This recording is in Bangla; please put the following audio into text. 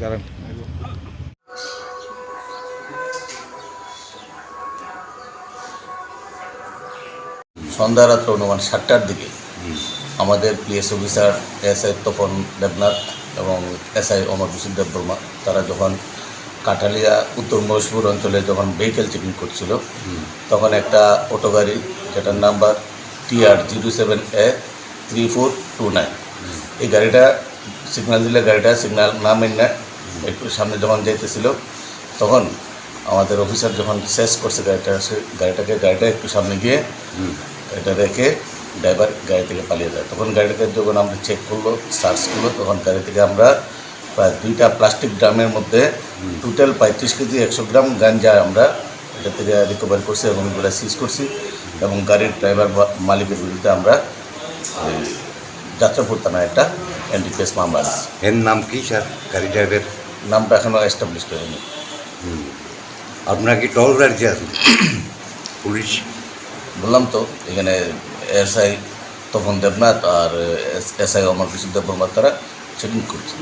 দাঁড়ান সন্ধ্যা রাত্র অনুমান সাতটার দিকে। আমাদের PS officer S I Tapan Debnath এবং এস আই অমর হোসেন দেববর্মা, তারা যখন কাঠালিয়া, উত্তর মহেশপুর অঞ্চলে যখন ভেহিকেল চেকিং করছিল, তখন একটা অটো গাড়ি, যেটার number TR zero seven A three four two nine. এই গাড়িটা সিগন্যাল দিলে গাড়িটা সিগন্যাল না মেনে একটু সামনে যখন যাইতেছিল, তখন আমাদের অফিসার যখন শেষ করছে গাড়িটা, সে গাড়িটাকে, গাড়িটা একটু সামনে গিয়ে এটা রেখে ড্রাইভার গাড়ি থেকে পালিয়ে যায়। তখন গাড়িটাকে যখন আমরা চেক করল সার্চ করল তখন গাড়ি থেকে আমরা প্রায় দুইটা প্লাস্টিক ড্রামের মধ্যে টোটাল পঁয়ত্রিশ কেজি একশো গ্রাম গাঞ্জা আমরা এটা থেকে রিকভার করছি এবং এগুলো সিজ করছি এবং গাড়ির ড্রাইভার বা মালিকের বিরুদ্ধে আমরা যাত্রাপুর থানায় একটা এনডিপিএস মামলা দিচ্ছি এর নাম কি স্যার? গাড়ি ড্রাইভার নামটা এখনও এস্টাবলিশ হয়নি। আপনার কি টল গাড়ি আছেন পুলিশ? বললাম তো এখানে এসআই তপন দেবনাথ আর এসআই অমর কৃষ্ণ দেবনাথ তারা চেকিং করছে।